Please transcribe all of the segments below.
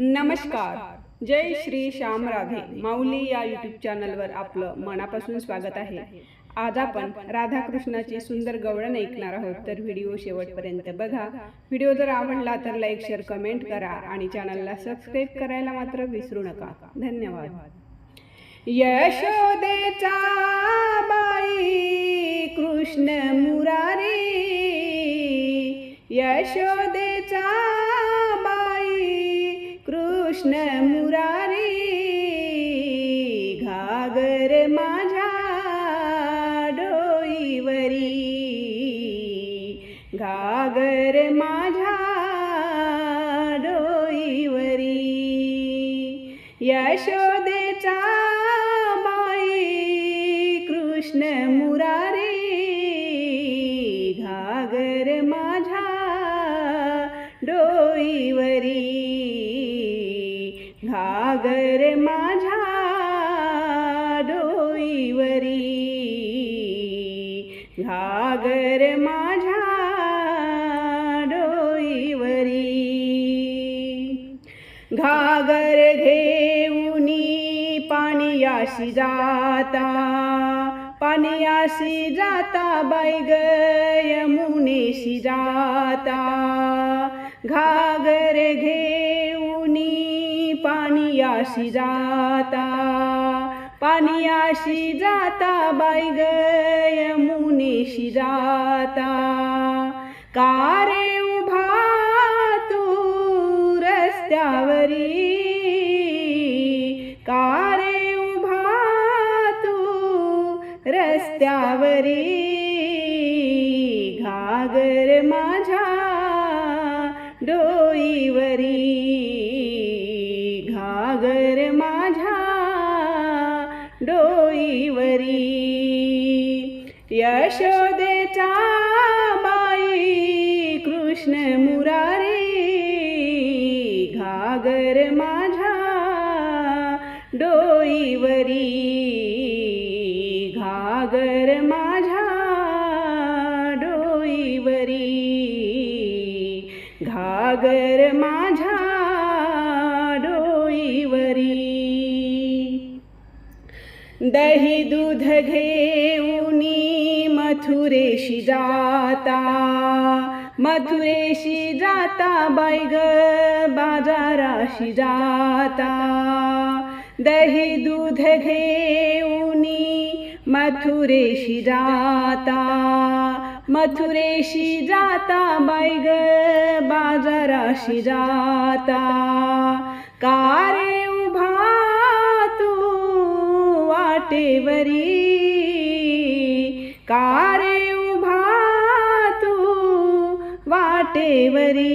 नमस्कार. जय श्री श्याम राधे. माऊली या यूट्यूब चॅनलवर आपलं मनापासून स्वागत आहे. आज आपण राधाकृष्णाची सुंदर गवळण ऐकणार आहोत. तर व्हिडिओ शेवटपर्यंत बघा. व्हिडिओ जर आवडला तर लाईक शेअर कमेंट करा आणि चॅनलला सबस्क्राईब करायला मात्र विसरू नका. धन्यवाद. यशोदेचा बाई कृष्ण मुरारी. यशोदेचा कृष्ण मुरारी घागर माझ्या डोईवरी. घागर माझ्या डोईवरी. यशोदेचा बाई कृष्ण मुरारी घागर माझ्या डोईवरी. घागर माझ्या डोईवरी. घागर माझ्या डोईवरी. घागर घेऊनी पाणीयाशी जाता पाणीयाशी जाता बाई ग यमुनेशी जाता. घागर घेऊनी पाणीयाशी जाता पाणीयाशी जाता बाई ग यमुनेशी जाता. कारे उभा तू रस्त्यावरी? कारे उभा तू रस्त्यावरी? घागर माझ्या डोईवरी. वरी यशोदेचा बाई कृष्ण मुरारी. घागर माझ्या डोईवरी. घागर माझ्या डोईवरी. घागर माझ्या डोईवरी. दही दूध घेऊनी मथुरेशी जाता. मथुरेशी जाता बैग बाजाराशी जाता. दही दूध घेऊनी मथुरेशी जाता. मथुरेशी जाता बैग बाजाराशी जाता. कारे उभा तू वाटेवरी कारे उभा तू वाटेवरी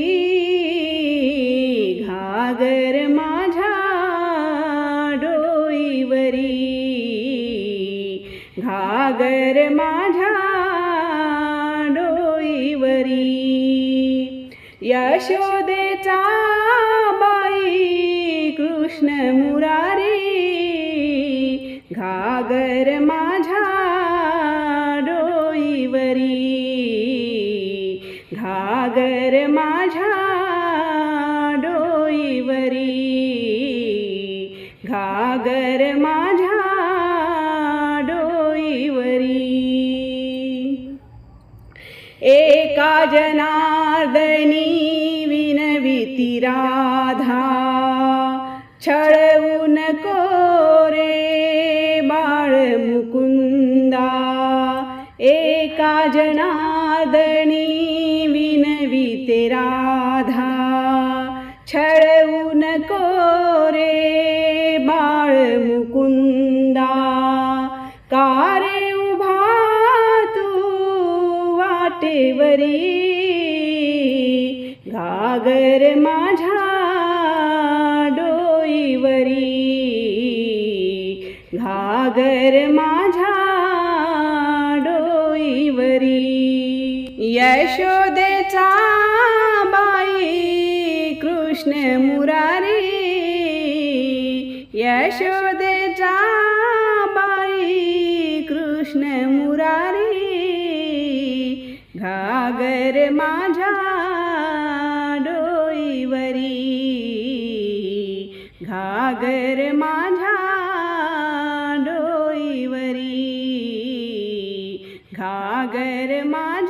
घागर माझ्या डोईवरी घागर माझ्या डोईवरी. यशोदेचा बाई कृष्ण मुरारी घागर माझ्या डोईवरी. घागर माझ्या डोईवरी. घागर माझ्या डोईवरी. एका जनार्दनी विनविती राधा. छळवू नको एका जनार्दनी विनविते राधा छळवू नको रे बाळ मुकुंदा कारे उभा तू वाटेवरी घागर माझ्या डोईवरी घागर माझ्या यशोदेचा बाई कृष्ण मुरारी. यशोदेचा बाई कृष्ण मुरारी. घागर माझ्या डोईवरी. घागर माझ्या डोईवरी. घागर माझ्या